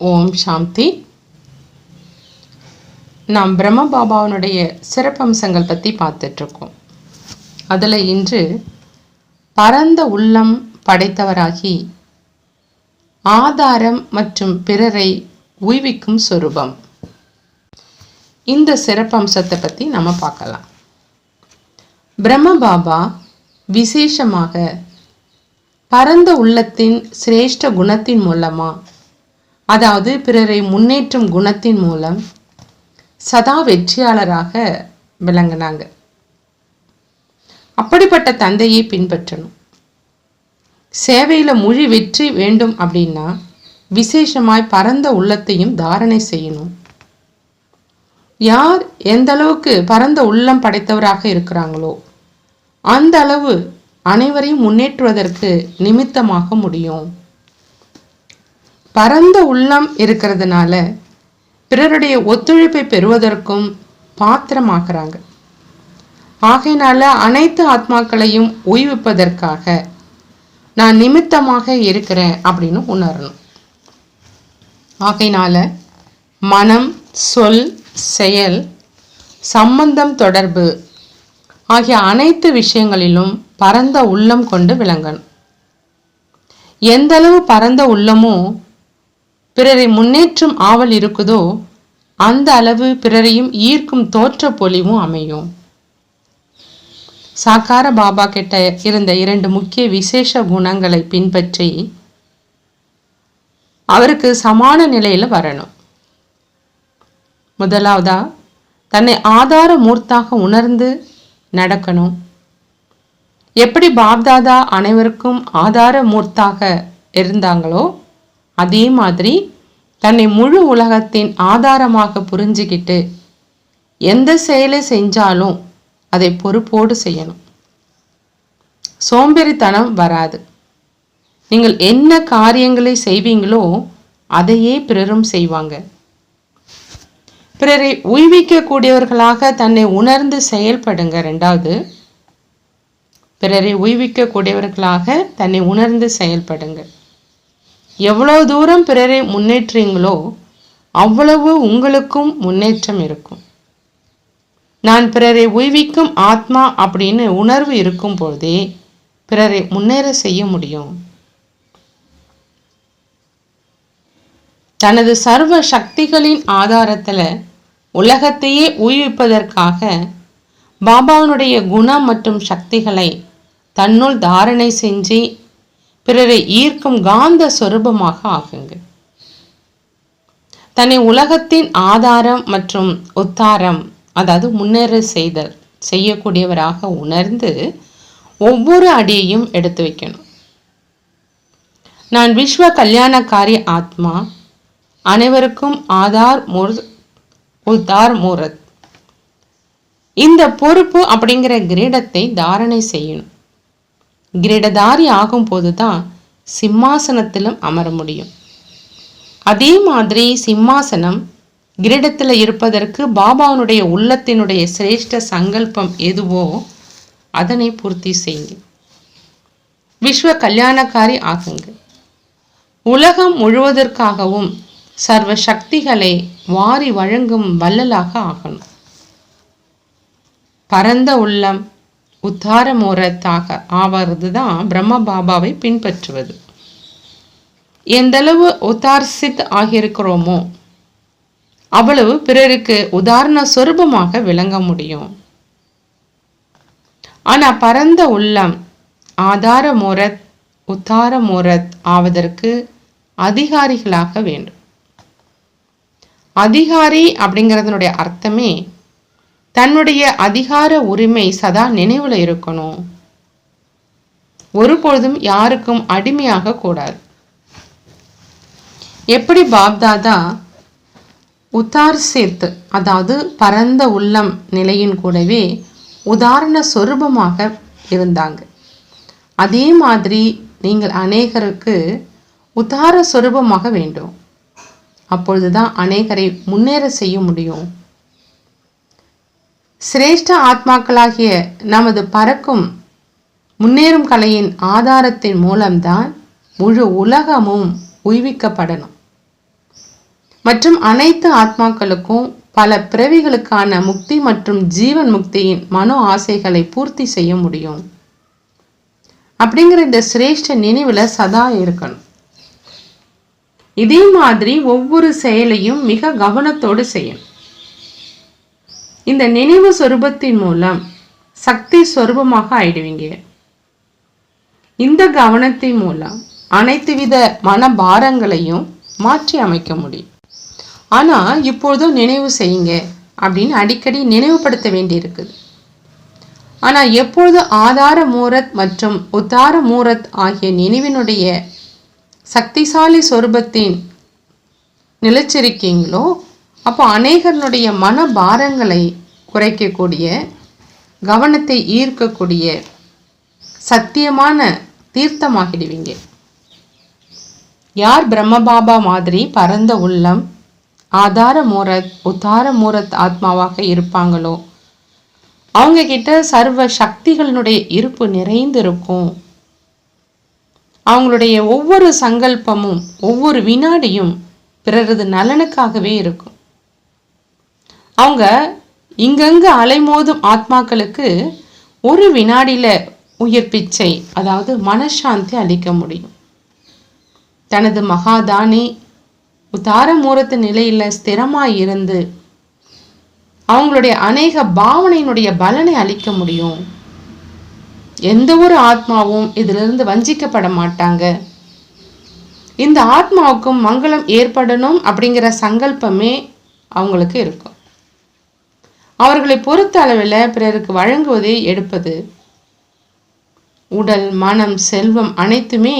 ஓம் சாந்தி. நாம் பிரம்ம பாபாவனுடைய சிறப்பம்சங்கள் பற்றி பார்த்துட்ருக்கோம். அதில் இன்று பரந்த உள்ளம் படைத்தவராகி ஆதாரம் மற்றும் பிறரை உய்விக்கும் சொரூபம். இந்த சிறப்பம்சத்தை பற்றி நம்ம பார்க்கலாம். பிரம்ம பாபா விசேஷமாக பரந்த உள்ளத்தின் சிரேஷ்ட குணத்தின் மூலமா அதாவது பிறரை முன்னேற்றும் குணத்தின் மூலம் சதா வெற்றியாளராக விளங்கினாங்க. அப்படிப்பட்ட தந்தையை பின்பற்றணும். சேவையில் மொழி வெற்றி வேண்டும் அப்படின்னா விசேஷமாய் பரந்த உள்ளத்தையும் தாரணை செய்யணும். யார் எந்த அளவுக்கு பரந்த உள்ளம் படைத்தவராக இருக்கிறாங்களோ அந்த அளவு அனைவரையும் முன்னேற்றுவதற்கு நிமித்தமாக முடியும். பரந்த உள்ளம் இருக்கிறதுனால பிறருடைய ஒத்துழைப்பை பெறுவதற்கும் பாத்திரமாகிறாங்க ஆகையினால அனைத்து ஆத்மாக்களையும் ஓய்விப்பதற்காக நான் நிமித்தமாக இருக்கிறேன் அப்படின்னு உணரணும். ஆகையினால மனம் சொல் செயல் சம்பந்தம் தொடர்பு ஆகிய அனைத்து விஷயங்களிலும் பரந்த உள்ளம் கொண்டு விளங்கணும். எந்தளவு பரந்த உள்ளமோ பிறரை முன்னேற்றும் ஆவல் இருக்குதோ அந்த அளவு பிறரையும் ஈர்க்கும் தோற்ற பொலிவும் அமையும். சாக்கார பாபா கிட்ட இருந்த இரண்டு முக்கிய விசேஷ குணங்களை பின்பற்றி அவருக்கு சமான நிலையில் வரணும். முதலாவதா தன்னை ஆதார மூர்த்தாக உணர்ந்து நடக்கணும். எப்படி பாப்தாதா அனைவருக்கும் ஆதார மூர்த்தாக இருந்தாங்களோ அதே மாதிரி தன்னை முழு உலகத்தின் ஆதாரமாக புரிஞ்சுக்கிட்டு எந்த செயலை செஞ்சாலும் அதை பொறுப்போடு செய்யணும். சோம்பேறித்தனம் வராது. நீங்கள் என்ன காரியங்களை செய்வீங்களோ அதையே பிறரும் செய்வாங்க. பிறரை உய்விக்கக்கூடியவர்களாக தன்னை உணர்ந்து செயல்படுங்க. ரெண்டாவது பிறரை உய்விக்கக்கூடியவர்களாக தன்னை உணர்ந்து செயல்படுங்கள் எவ்வளவு தூரம் பிறரை முன்னேற்றீங்களோ அவ்வளவு உங்களுக்கும் முன்னேற்றம் இருக்கும். நான் பிறரை உய்விக்கும் ஆத்மா அப்படின்னு உணர்வு இருக்கும் பொழுதே பிறரை முன்னேற செய்ய முடியும். தனது சர்வ சக்திகளின் ஆதாரத்தில் உலகத்தையே உய்விப்பதற்காக பாபாவனுடைய குணம் மற்றும் சக்திகளை தன்னுள் தாரணை செஞ்சு பிறரை ஈர்க்கும் காந்த சொரூபமாக ஆகுங்க தன்னை உலகத்தின் ஆதாரம் மற்றும் உத்தாரம் அதாவது முன்னேற செய்தல் செய்யக்கூடியவராக உணர்ந்து ஒவ்வொரு அடியையும் எடுத்து வைக்கணும். நான் விஸ்வ கல்யாணக்காரி ஆத்மா அனைவருக்கும் ஆதார் முர் உத்தார் மூரத். இந்த பொறுப்பு அப்படிங்கிற கிரீடத்தை தாரணை செய்யணும். கிரீடதாரி ஆகும் போதுதான் சிம்மாசனத்திலும் அமர முடியும். அதே மாதிரி சிம்மாசனம் கிரீடத்தில் இருப்பதற்கு பாபாவுனுடைய உள்ளத்தினுடைய சிரேஷ்ட சங்கல்பம் எதுவோ அதனை பூர்த்தி செய்யுங்க. விஸ்வ கல்யாணக்காரி ஆகுங்க. உலகம் முழுவதற்காகவும் சர்வ சக்திகளை வாரி வழங்கும் வள்ளலாக ஆகணும். பரந்த உள்ளம் உத்தாரமோரத்தாக ஆவது தான் பிரம்ம பாபாவை பின்பற்றுவது. எந்தளவு உத்தார்சித் ஆகியிருக்கிறோமோ அவ்வளவு பிறருக்கு உதாரண சொரூபமாக விளங்க முடியும். ஆனா பரந்த உள்ளம் ஆதார மோரத் உத்தார மோரத் ஆவதற்கு அதிகாரிகளாக வேண்டும். அதிகாரி அப்படிங்கிறதனுடைய அர்த்தமே தன்னுடைய அதிகார உரிமை சதா நினைவில் இருக்கணும். ஒருபொழுதும் யாருக்கும் அடிமையாக கூடாது. எப்படி பாப்தாதா உத்தார் சேத்து அதாவது பரந்த உள்ளம் நிலையின் கூடவே உதாரண சொரூபமாக இருந்தாங்க. அதே மாதிரி நீங்கள் அநேகருக்கு உதார சொரூபமாக வேண்டும். அப்பொழுதுதான் அநேகரை முன்னேற செய்ய முடியும். சிரேஷ்ட ஆத்மாக்களாகிய நமது பறக்கும் முன்னேறும் கலையின் ஆதாரத்தின் மூலம்தான் முழு உலகமும் உய்விக்கப்படணும். மற்றும் அனைத்து ஆத்மாக்களுக்கும் பல பிறவிகளுக்கான முக்தி மற்றும் ஜீவன் முக்தியின் மனோ ஆசைகளை பூர்த்தி செய்ய முடியும். அப்படிங்கிற இந்த சிரேஷ்ட நினைவில் சதா இருக்கணும். இதே மாதிரி ஒவ்வொரு செயலையும் மிக கவனத்தோடு செய்யணும். இந்த நினைவு சொரூபத்தின் மூலம் சக்தி சொரூபமாக ஆயிடுவீங்க. இந்த கவனத்தின் மூலம் அனைத்து வித மன பாரங்களையும் மாற்றி அமைக்க முடியும். ஆனால் இப்பொழுதும் நினைவு செய்யுங்க அப்படின்னு அடிக்கடி நினைவுபடுத்த வேண்டியிருக்குது. ஆனால் எப்பொழுது ஆதார மூரத் மற்றும் உத்தார மூரத் ஆகிய நினைவினுடைய சக்திசாலி சொரூபத்தின் நிலைச்சிருக்கீங்களோ அப்போ அநேகருடைய மன பாரங்களை குறைக்கக்கூடிய கவனத்தை ஈர்க்கக்கூடிய சத்தியமான தீர்த்தமாகிடுவீங்க. யார் பிரம்மபாபா மாதிரி பரந்த உள்ளம் ஆதார மூரத் உத்தார மூரத் ஆத்மாவாக இருப்பாங்களோ அவங்க கிட்ட சர்வ சக்திகளினுடைய இருப்பு நிறைந்து இருக்கும் அவங்களுடைய ஒவ்வொரு சங்கல்பமும் ஒவ்வொரு வினாடியும் பிறரது நலனுக்காகவே இருக்கும். அவங்க இங்கங்கு அலைமோதும் ஆத்மாக்களுக்கு ஒரு வினாடியில் உயிர் பிச்சை அதாவது மனசாந்தி அளிக்க முடியும். தனது மகாதானி உத்தாரமூரத்து நிலையில் ஸ்திரமாக இருந்து அவங்களுடைய அநேக பாவனையினுடைய பலனை அளிக்க முடியும். எந்த ஒரு ஆத்மாவும் இதிலிருந்து வஞ்சிக்கப்பட மாட்டாங்க. இந்த ஆத்மாவுக்கும் மங்களம் ஏற்படணும் அப்படிங்கிற சங்கல்பமே அவங்களுக்கு இருக்கும். அவர்களை பொறுத்த அளவில் பிறருக்கு வழங்குவதை எடுப்பது. உடல் மனம் செல்வம் அனைத்துமே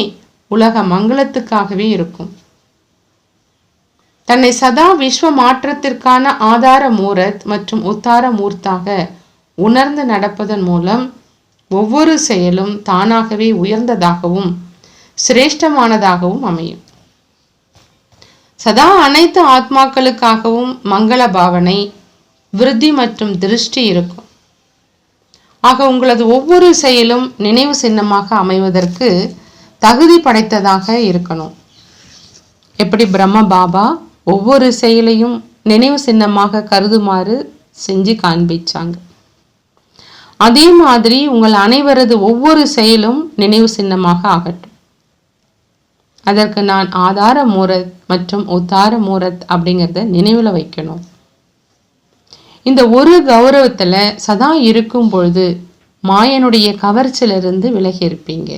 உலக மங்களத்துக்காகவே இருக்கும். தன்னை சதா விஸ்வ மாற்றத்திற்கான ஆதார மூரத் மற்றும் உத்தார மூர்த்தாக உணர்ந்து நடப்பதன் மூலம் ஒவ்வொரு செயலும் தானாகவே உயர்ந்ததாகவும் சிரேஷ்டமானதாகவும் அமையும். சதா அனைத்து ஆத்மாக்களுக்காகவும் மங்கள பாவனை விருத்தி மற்றும் திருஷ்டி இருக்கும். ஆக உங்களது ஒவ்வொரு செயலும் நினைவு சின்னமாக அமைவதற்கு தகுதி படைத்ததாக இருக்கணும். எப்படி பிரம்ம பாபா ஒவ்வொரு செயலையும் நினைவு சின்னமாக கருதுமாறு செஞ்சு காண்பிச்சாங்க. அதே மாதிரி உங்கள் அனைவரது ஒவ்வொரு செயலும் நினைவு சின்னமாக ஆகட்டும். அதற்கு நான் ஆதார மூரத் மற்றும் உத்தார மூரத் அப்படிங்கிறத நினைவில் வைக்கணும். இந்த ஒரு கௌரவத்தில் சதா இருக்கும் பொழுது மாயனுடைய கவர்ச்சியிலிருந்து விலகி இருப்பீங்க.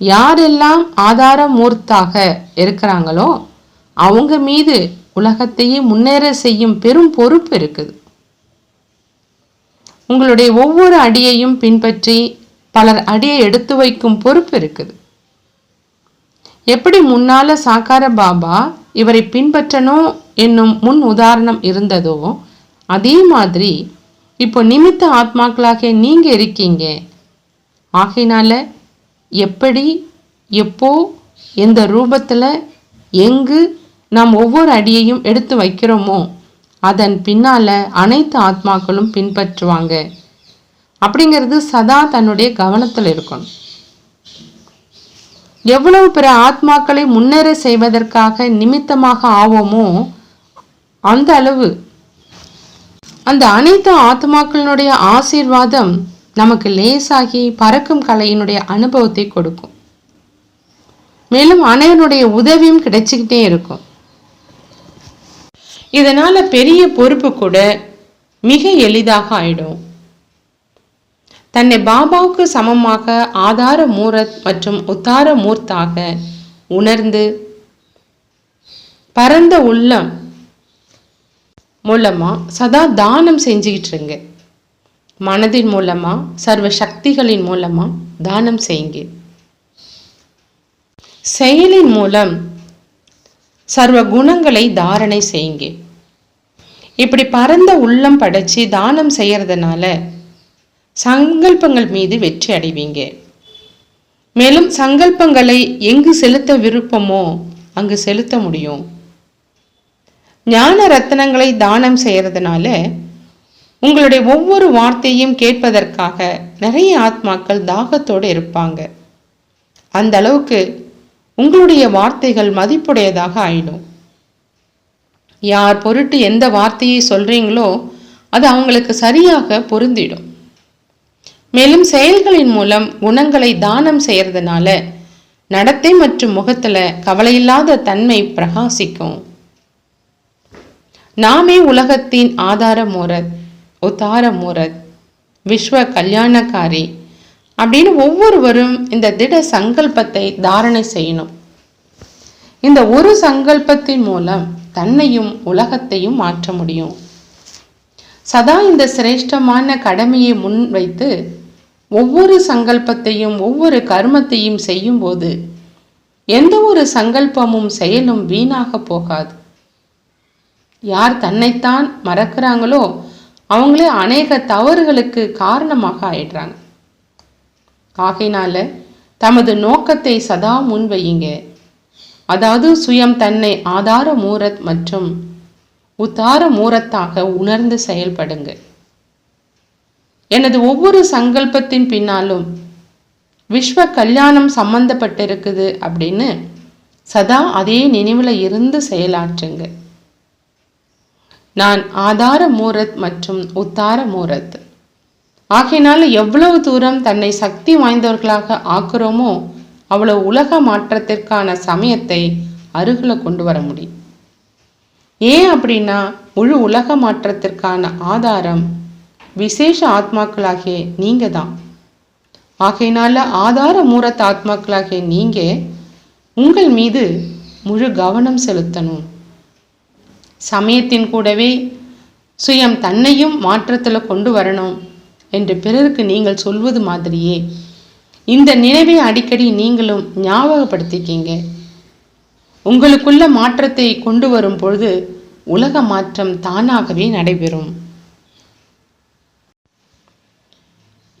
யாரெல்லாம் ஆதார மூர்த்தாக இருக்கிறாங்களோ அவங்க மீது உலகத்தையே முன்னேற செய்யும் பெரும் பொறுப்பு இருக்குது. உங்களுடைய ஒவ்வொரு அடியையும் பின்பற்றி பலர் அடியை எடுத்து வைக்கும் பொறுப்பு இருக்குது. எப்படி முன்னால சாக்கார பாபா இவரை பின்பற்றணும் என்னும் முன் உதாரணம் இருந்ததோ அதே மாதிரி இப்போ நிமித்த ஆத்மாக்களாக நீங்கள் இருக்கீங்க. ஆகையினால எப்படி எப்போ எந்த ரூபத்தில் எங்கு நாம் ஒவ்வொரு அடியையும் எடுத்து வைக்கிறோமோ அதன் பின்னால் அனைத்து ஆத்மாக்களும் பின்பற்றுவாங்க. அப்படிங்கிறது சதா தன்னுடைய கவனத்தில் இருக்கணும். எவ்வளவு பிற ஆத்மாக்களை முன்னேற செய்வதற்காக நிமித்தமாக ஆவோமோ அந்த அளவு. அந்த அனைத்து ஆத்மாக்களினுடைய ஆசீர்வாதம் நமக்கு லேசாகி பறக்கும் கலையினுடைய அனுபவத்தை கொடுக்கும். மேலும் அனைவருடைய உதவியும் கிடைச்சிக்கிட்டே இருக்கும். இதனால பெரிய பொறுப்பு கூட மிக எளிதாக ஆயிடும். தன்னை பாபாவுக்கு சமமாக ஆதார மூரத் மற்றும் உத்தார மூர்த்தாக உணர்ந்து பரந்த உள்ளம் மூலமாக சதா தானம் செஞ்சுக்கிட்டுருங்க மனதின் மூலமாக சர்வ சக்திகளின் மூலமாக தானம் செய்யுங்க. செயலின் மூலம் சர்வ குணங்களை தாரணை செய்யுங்க. இப்படி பரந்த உள்ளம் படைச்சி தானம் செய்யறதுனால சங்கல்பங்கள் மீது வெற்றி அடைவீங்க. மேலும் சங்கல்பங்களை எங்கு செலுத்த விருப்பமோ அங்கு செலுத்த முடியும். ஞான ரத்தனங்களை தானம் செய்யறதுனால உங்களுடைய ஒவ்வொரு வார்த்தையும் கேட்பதற்காக நிறைய ஆத்மாக்கள் தாகத்தோடு இருப்பாங்க. அந்த அளவுக்கு உங்களுடைய வார்த்தைகள் மதிப்புடையதாக ஆயிடும். யார் பொருட்டு எந்த வார்த்தையை சொல்றீங்களோ அது அவங்களுக்கு சரியாக பொருந்திடும். மேலும் செயல்களின் மூலம் குணங்களை தானம் செய்யறதுனால நடத்தை மற்றும் முகத்துல கவலையில்லாத தன்மை பிரகாசிக்கும். நாமே உலகத்தின் ஆதார மூரத் உத்தார மூரத் விஸ்வ கல்யாணக்காரி அப்படின்னு ஒவ்வொருவரும் இந்த திட சங்கல்பத்தை தாரணை செய்யணும். இந்த ஒரு சங்கல்பத்தின் மூலம் தன்னையும் உலகத்தையும் மாற்ற முடியும். சதா இந்த சிரேஷ்டமான கடமையை முன்வைத்து ஒவ்வொரு சங்கல்பத்தையும் ஒவ்வொரு கர்மத்தையும் செய்யும்போது எந்த ஒரு சங்கல்பமும் செயலும் வீணாக போகாது. யார் தன்னைத்தான் மறக்கிறாங்களோ அவங்களே அநேக தவறுகளுக்கு காரணமாக ஆயிடுறாங்க. ஆகையினால தமது நோக்கத்தை சதா முன்வையுங்க. அதாவது சுயம் தன்னை ஆதார மூரத் மற்றும் உத்தார மூரத்தாக உணர்ந்து செயல்படுங்க. எனது ஒவ்வொரு சங்கல்பத்தின் பின்னாலும் விஸ்வ கல்யாணம் சம்பந்தப்பட்டிருக்குது அப்படின்னு சதா அதே நினைவில் இருந்து செயலாற்றுங்க. நான் ஆதார மூரத் மற்றும் உத்தார மூரத். ஆகையினால எவ்வளவு தூரம் தன்னை சக்தி வாய்ந்தவர்களாக ஆக்குறோமோ அவ்வளவு உலக மாற்றத்திற்கான சமயத்தை அருகில் கொண்டு வர முடியும். ஏன் அப்படின்னா முழு உலக மாற்றத்திற்கான ஆதாரம் விசேஷ ஆத்மாக்களாகிய நீங்க தான். ஆகையினால ஆதார மூரத் ஆத்மாக்களாகிய நீங்க உங்கள் மீது முழு கவனம் செலுத்தணும். சமயத்தின் கூடவே சுயம் தன்னையும் மாற்றத்தில் கொண்டு வரணும் என்று பிறருக்கு நீங்கள் சொல்வது மாதிரியே. இந்த நினைவை அடிக்கடி நீங்களும் ஞாபகப்படுத்திக்கிங்க. உங்களுக்குள்ள மாற்றத்தை கொண்டு வரும் பொழுது உலக மாற்றம் தானாகவே நடைபெறும்.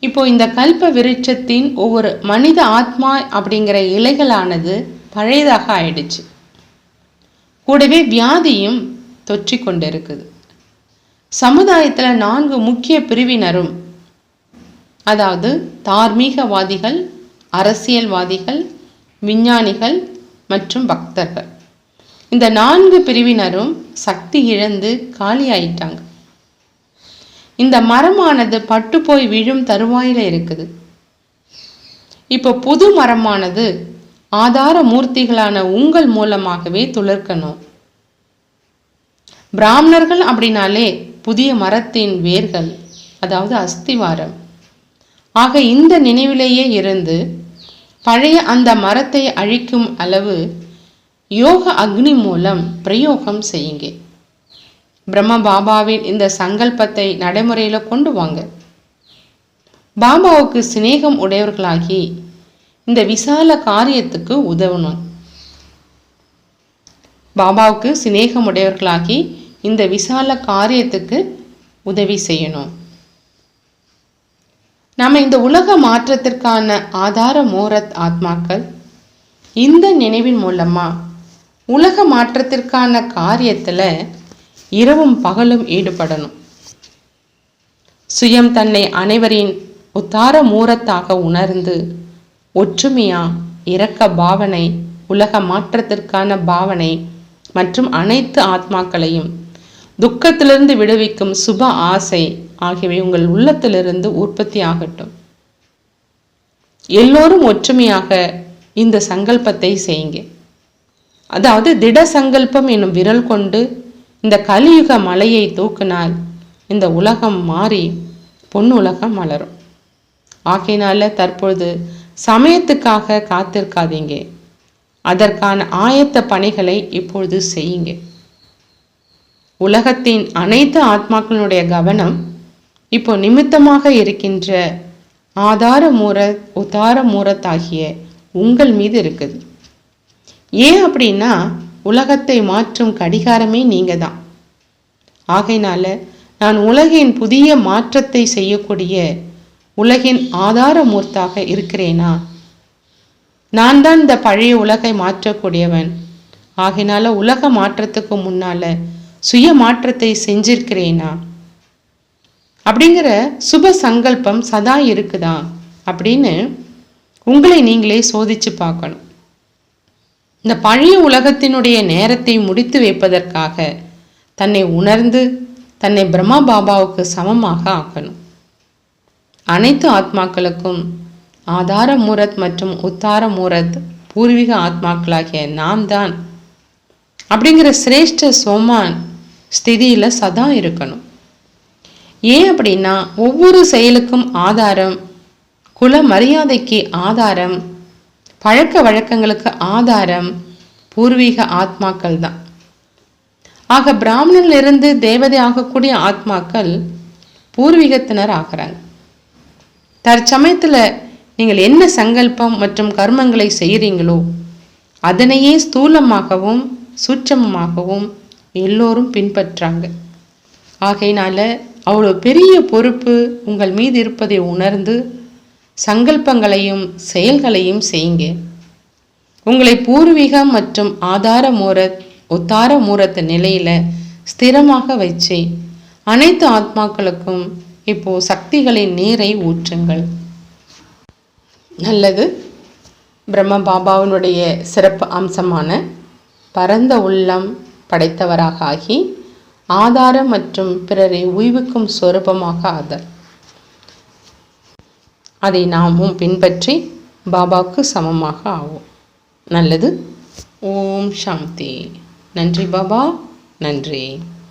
இப்போ இந்த கல்ப விருட்சத்தின் ஒவ்வொரு மனித ஆத்மா அப்படிங்கிற இலைகளானது பழையதாக ஆயிடுச்சு. கூடவே வியாதியும் தொற்றி கொண்டிருக்குது சமுதாயத்தில் நான்கு முக்கிய பிரிவினரும் அதாவது தார்மீகவாதிகள் அரசியல்வாதிகள் விஞ்ஞானிகள் மற்றும் பக்தர்கள். இந்த நான்கு பிரிவினரும் சக்தி இழந்து காலியாயிட்டாங்க. இந்த மரமானது பட்டு போய் விழும் தருவாயில இருக்குது. இப்போ புது மரமானது ஆதார மூர்த்திகளான உங்கள் மூலமாகவே துளிர்க்கணும். பிராமணர்கள் அப்படின்னாலே புதிய மரத்தின் வேர்கள் அதாவது அஸ்திவாரம். ஆக இந்த நினைவிலேயே இருந்து பழைய அந்த மரத்தை அழிக்கும் அளவு யோக அக்னி மூலம் பிரயோகம் செய்யுங்க. பிரம்ம பாபாவின் இந்த சங்கல்பத்தை நடைமுறையில் கொண்டு வாங்க. பாபாவுக்கு சிநேகம் உடையவர்களாகி இந்த விசால காரியத்துக்கு உதவணும். பாபாவுக்கு சிநேகம் உடையவர்களாகி இந்த விசால காரியத்துக்கு உதவி செய்யணும். நம்ம இந்த உலக மாற்றத்திற்கான ஆதார மோரத் ஆத்மாக்கள் இந்த நினைவின் மூலமாக உலக மாற்றத்திற்கான காரியத்தில் இரவும் பகலும் ஈடுபடணும். சுயம் தன்னை அனைவரின் உத்தார மூரத்தாக உணர்ந்து ஒற்றுமையா இரக்க பாவனை உலக மாற்றத்திற்கான பாவனை மற்றும் அனைத்து ஆத்மாக்களையும் துக்கத்திலிருந்து விடுவிக்கும் சுப ஆசை ஆகியவை உங்கள் உள்ளத்திலிருந்து உற்பத்தி ஆகட்டும். எல்லோரும் ஒற்றுமையாக இந்த சங்கல்பத்தை செய்யுங்க. அதாவது திட சங்கல்பம் என்னும் விரல் கொண்டு இந்த கலியுக மலையை தூக்கினால் இந்த உலகம் மாறி பொன் உலகம் மலரும். ஆகையினால தற்பொழுது சமயத்துக்காக காத்திருக்காதீங்க. அதற்கான ஆயத்த பணிகளை இப்பொழுது செய்யுங்க. உலகத்தின் அனைத்து ஆத்மாக்களுடைய கவனம் இப்போ நிமித்தமாக இருக்கின்ற ஆதார மூரத் உதார மூரத்தாகிய உங்கள் மீது இருக்குது. ஏன் அப்படின்னா உலகத்தை மாற்றும் கடிகாரமே நீங்க தான் ஆகையினால நான் உலகின் புதிய மாற்றத்தை செய்யக்கூடிய உலகின் ஆதார மூர்த்தாக இருக்கிறேனா? நான் தான் இந்த பழைய உலகை மாற்றக்கூடியவன். ஆகினால உலக மாற்றத்துக்கு முன்னால சுய மாற்றத்தை செஞ்சிருக்கிறேனா? அப்படிங்கிற சுப சங்கல்பம் சதா இருக்குதா? அப்படின்னு உங்களை நீங்களே சோதிச்சு பார்க்கணும். இந்த பழைய உலகத்தினுடைய நேரத்தை முடித்து வைப்பதற்காக தன்னை உணர்ந்து தன்னை பிரம்மா பாபாவுக்கு சமமாக ஆக்கணும். அனைத்து ஆத்மாக்களுக்கும் ஆதார மூரத் மற்றும் உத்தார மூரத் பூர்வீக ஆத்மாக்களாகிய நாம் தான் அப்படிங்கிற சிரேஷ்ட சோமான் ஸ்திதியில் சதா இருக்கணும். ஏன் அப்படின்னா ஒவ்வொரு செயலுக்கும் ஆதாரம் குல மரியாதைக்கு ஆதாரம் பழக்க வழக்கங்களுக்கு ஆதாரம் பூர்வீக ஆத்மாக்கள் தான். ஆக பிராமணனிலிருந்து தேவதை ஆகக்கூடிய ஆத்மாக்கள் பூர்வீகத்தினர் ஆகிறாங்க. தற்சமயத்தில் நீங்கள் என்ன சங்கல்பம் மற்றும் கர்மங்களை செய்கிறீங்களோ அதனையே ஸ்தூலமாகவும் சூட்சமமாகவும் எல்லோரும் பின்பற்றாங்க. ஆகையினால அவ்வளோ பெரிய பொறுப்பு உங்கள் மீது இருப்பதை உணர்ந்து சங்கல்பங்களையும் செயல்களையும் செய்யுங்க. உங்களை பூர்வீகம் மற்றும் ஆதார மூரத் உத்தார மூரத்த நிலையில ஸ்திரமாக வச்சு அனைத்து ஆத்மாக்களுக்கும் இப்போ சக்திகளின் நீரை ஊற்றுங்கள். நல்லது. பிரம்ம பாபாவினுடைய சிறப்பு அம்சமான பரந்த உள்ளம் படைத்தவராக ஆகி ஆதாரம் மற்றும் பிறரை உய்விக்கும் சொரூபமாக ஆதல் அதை நாமும் பின்பற்றி பாபாவுக்கு சமமாக ஆவோம். நல்லது. ஓம் சாந்தி. நன்றி பாபா. நன்றி.